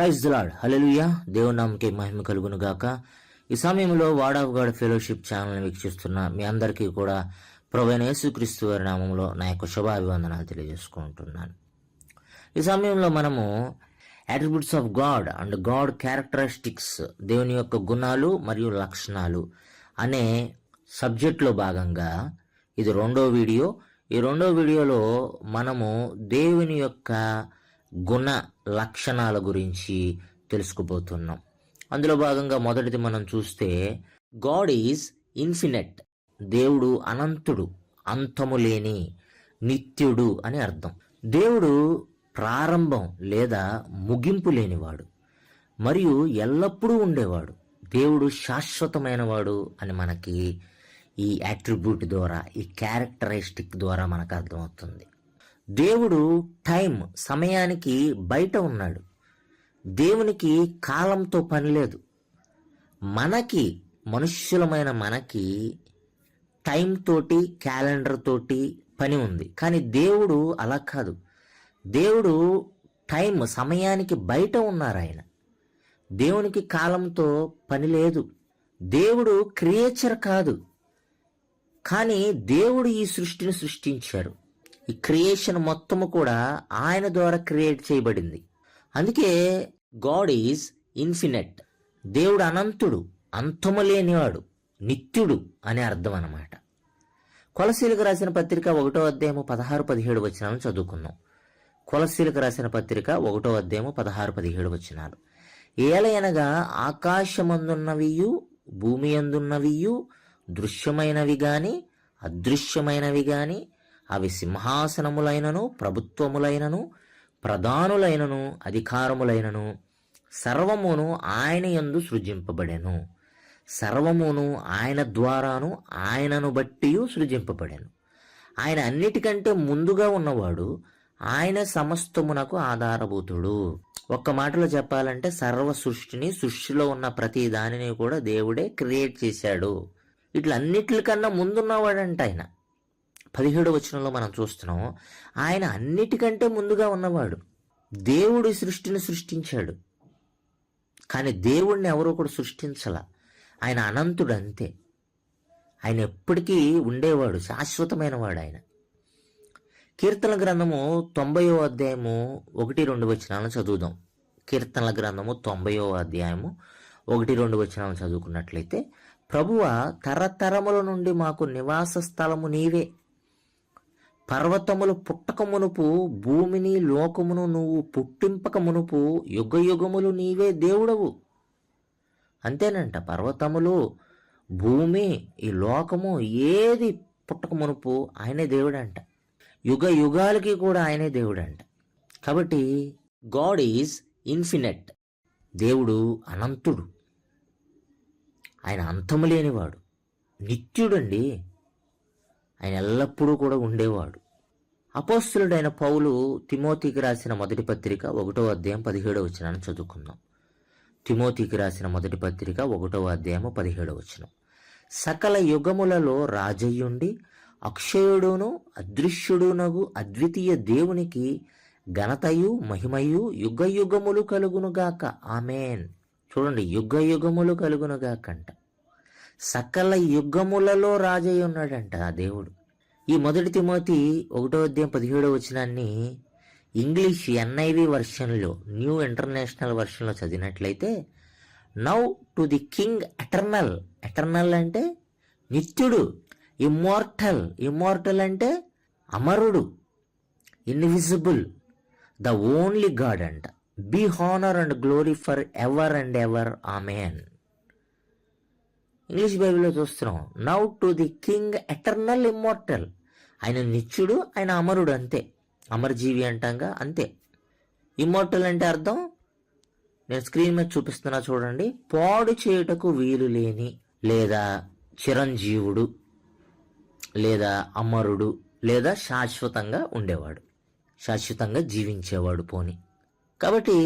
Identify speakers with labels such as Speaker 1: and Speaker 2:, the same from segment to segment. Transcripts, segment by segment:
Speaker 1: Praise lord హలలుయా దేవునామకి నామకే మహిమ కలుగును గాక. ఈ సమయంలో word of God fellowship channel వీక్షిస్తున్న మీ అందరికీ కూడా ప్రవైన యేసుక్రీస్తు వారి నామంలో నా యొక్క శుభాభివందనాలు తెలియజేసుకుంటున్నాను. ఈ సమయంలో మనము attributes of God and God characteristics దేవుని యొక్క గుణాలు మరియు లక్షణాలు అనే సబ్జెక్ట్లో భాగంగా ఇది రెండో వీడియో. ఈ రెండో వీడియోలో మనము దేవుని యొక్క గుణ లక్షణాల గురించి తెలుసుకుపోతున్నాం. అందులో భాగంగా మొదటిది మనం చూస్తే గాడ్ ఈజ్ ఇన్ఫినెట్ దేవుడు అనంతుడు అంతము లేని నిత్యుడు అని అర్థం. దేవుడు ప్రారంభం లేదా ముగింపు లేనివాడు మరియు ఎల్లప్పుడూ ఉండేవాడు. దేవుడు శాశ్వతమైనవాడు అని మనకి ఈ యాట్రిబ్యూట్ ద్వారా ఈ క్యారెక్టరిస్టిక్ ద్వారా మనకు అర్థమవుతుంది. దేవుడు టైం సమయానికి బయట ఉన్నాడు. దేవునికి కాలంతో పని లేదు. మనకి మనుష్యులమైన మనకి టైం తోటి క్యాలెండర్ తోటి పని ఉంది. కానీ దేవుడు అలా కాదు. దేవుడు టైం సమయానికి బయట ఉన్నారు ఆయన. దేవునికి కాలంతో పని లేదు. దేవుడు క్రియేచర్ కాదు. కానీ దేవుడు ఈ సృష్టిని సృష్టించారు. ఈ క్రియేషన్ మొత్తము కూడా ఆయన ద్వారా క్రియేట్ చేయబడింది. అందుకే గాడ్ ఈజ్ ఇన్ఫినెట్ దేవుడు అనంతుడు అంతము లేనివాడు నిత్యుడు అనే అర్థం అన్నమాట. కొలసీలకు రాసిన పత్రిక ఒకటో అధ్యాయము పదహారు పదిహేడు వచనాలను చదువుకుందాం. కొలసీలకు రాసిన పత్రిక ఒకటో అధ్యాయము పదహారు పదిహేడు వచనాలు. ఏలయనగా ఆకాశమందున్నవియు భూమి అందున్నవియు దృశ్యమైనవి గాని అదృశ్యమైనవి గాని అవి సింహాసనములైనను ప్రభుత్వములైనను ప్రధానులైనను అధికారములైనను సర్వమును ఆయన యందు సృజింపబడెను. సర్వమును ఆయన ద్వారాను ఆయనను బట్టి సృజింపబడెను. ఆయన అన్నిటికంటే ముందుగా ఉన్నవాడు ఆయన సమస్తమునకు ఆధారభూతుడు. ఒక్క మాటలో చెప్పాలంటే సర్వ సృష్టిని సృష్టిలో ఉన్న ప్రతి దానిని కూడా దేవుడే క్రియేట్ చేశాడు. ఇట్లన్నిటికన్నా ముందున్నవాడంట ఆయన. పదిహేడు వచనంలో మనం చూస్తున్నాం ఆయన అన్నిటికంటే ముందుగా ఉన్నవాడు. దేవుడు సృష్టిని సృష్టించాడు. కానీ దేవుణ్ణి ఎవరో కూడా సృష్టించాల. ఆయన అనంతుడు అంతే. ఆయన ఎప్పటికీ ఉండేవాడు శాశ్వతమైన వాడు ఆయన. కీర్తన గ్రంథము తొంభయో అధ్యాయము ఒకటి రెండు వచనాలను చదువుదాం. కీర్తనల గ్రంథము తొంభయో అధ్యాయము ఒకటి రెండు వచనాలను చదువుకున్నట్లయితే ప్రభువ తరతరముల నుండి మాకు నివాస స్థలము నీవే. పర్వతములు పుట్టక మునుపు భూమిని లోకమును నువ్వు పుట్టింపక మునుపు యుగ యుగములు నీవే దేవుడవు. అంతేనంట పర్వతములు భూమి ఈ లోకము ఏది పుట్టక మునుపు ఆయనే దేవుడంట. యుగ యుగాలకి కూడా ఆయనే దేవుడంట. కాబట్టి గాడ్ ఈజ్ ఇన్ఫినెట్. దేవుడు అనంతుడు. ఆయన అంతము లేనివాడు. నిత్యుడండి. ఆయన ఎల్లప్పుడూ కూడా ఉండేవాడు. అపోస్తులుడైన పౌలు తిమోతికి రాసిన మొదటి పత్రిక ఒకటో అధ్యాయం పదిహేడో వచనాన్ని చదువుకుందాం. తిమోతికి రాసిన మొదటి పత్రిక ఒకటో అధ్యాయము పదిహేడో వచనం. సకల యుగములలో రాజయ్యుండి అక్షయుడును అదృశ్యుడునగు అద్వితీయ దేవునికి ఘనతయు మహిమయు యుగ యుగములు కలుగునుగాక. ఆమెన్. చూడండి యుగ యుగములు కలుగునుగాకంట. సకల యుగములలో రాజయ్య ఉన్నాడంట ఆ దేవుడు. ఈ మొదటి తిమోతి ఒకటో అధ్యాయం పదిహేడో వచనాన్ని ఇంగ్లీష్ ఎన్ఐవి వర్షన్లో న్యూ ఇంటర్నేషనల్ వర్షన్లో చదివినట్లయితే now to the king eternal eternal అంటే నిత్యుడు ఇమ్మోర్టల్ ఇమ్మోర్టల్ అంటే అమరుడు ఇన్విజిబుల్ ద ఓన్లీ గాడ్ అంట. Be honour and glory for ever and ever amen English బైబిల్లో చూస్తున్నాం. Now to the king eternal immortal ఆయన నిత్యుడు ఆయన అమరుడు అంతే. అమరజీవి అంటాంగా అంతే. ఇమ్మోర్టల్ అంటే అర్థం? నేను స్క్రీన్ మీద చూపిస్తున్నా చూడండి. పాడు చేయుటకు వీలు లేని లేదా చిరంజీవుడు లేదా అమరుడు లేదా శాశ్వతంగా ఉండేవాడు శాశ్వతంగా జీవించేవాడు పోని కాబట్టి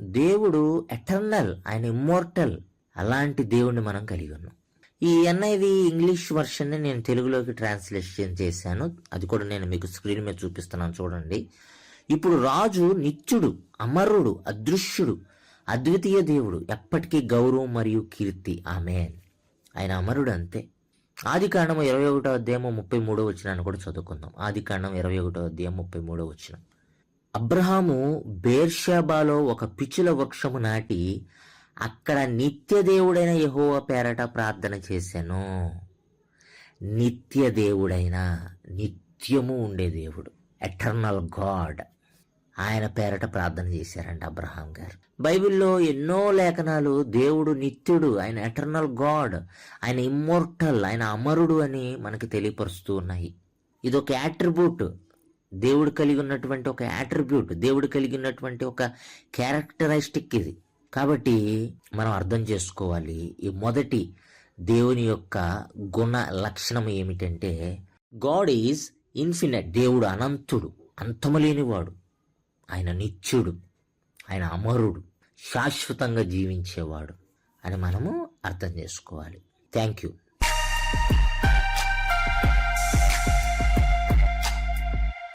Speaker 1: దేవుడు ఎటర్నల్ ఆయన ఇమ్మోర్టల్ అలాంటి దేవుణ్ణి మనం కలిగి ఉన్నాం. ఈ ఎన్ఐవి ఇంగ్లీష్ వర్షన్ని నేను తెలుగులోకి ట్రాన్స్లేషన్ చేశాను. అది కూడా నేను మీకు స్క్రీన్ మీద చూపిస్తున్నాను. చూడండి. ఇప్పుడు రాజు నిత్యుడు అమరుడు అదృశ్యుడు అద్వితీయ దేవుడు ఎప్పటికీ గౌరవం మరియు కీర్తి. ఆమె ఆయన అమరుడు అంతే. ఆది కాండం ఇరవై ఒకటో అధ్యాయం ముప్పై మూడో వచ్చినాన్ని కూడా చదువుకుందాం. ఆది కాండం ఇరవై ఒకటో అధ్యాయం ముప్పై మూడో వచ్చిన అబ్రహాము బేర్షాబాలో ఒక పిచ్చుల వృక్షము నాటి అక్కడ నిత్య దేవుడైన యహోవ పేరట ప్రార్థన చేశాను. నిత్య దేవుడైన నిత్యము ఉండే దేవుడు ఎటర్నల్ గాడ్ ఆయన పేరట ప్రార్థన చేశారంట అబ్రహాం గారు. బైబిల్లో ఎన్నో లేఖనాలు దేవుడు నిత్యుడు ఆయన ఎటర్నల్ గాడ్ ఆయన ఇమ్మోర్టల్ ఆయన అమరుడు అని మనకి తెలియపరుస్తూ ఉన్నాయి. ఇది ఒక యాట్రిబ్యూట్ దేవుడు కలిగి ఉన్నటువంటి ఒక యాట్రిబ్యూట్ దేవుడు కలిగి ఉన్నటువంటి ఒక క్యారెక్టరిస్టిక్ ఇది. కాబట్టి మనం అర్థం చేసుకోవాలి. ఈ మొదటి దేవుని యొక్క గుణ లక్షణం ఏమిటంటే గాడ్ ఈజ్ ఇన్ఫినిట్. దేవుడు అనంతుడు అంతము లేనివాడు ఆయన నిత్యుడు ఆయన అమరుడు శాశ్వతంగా జీవించేవాడు అని మనము అర్థం చేసుకోవాలి. Thank you.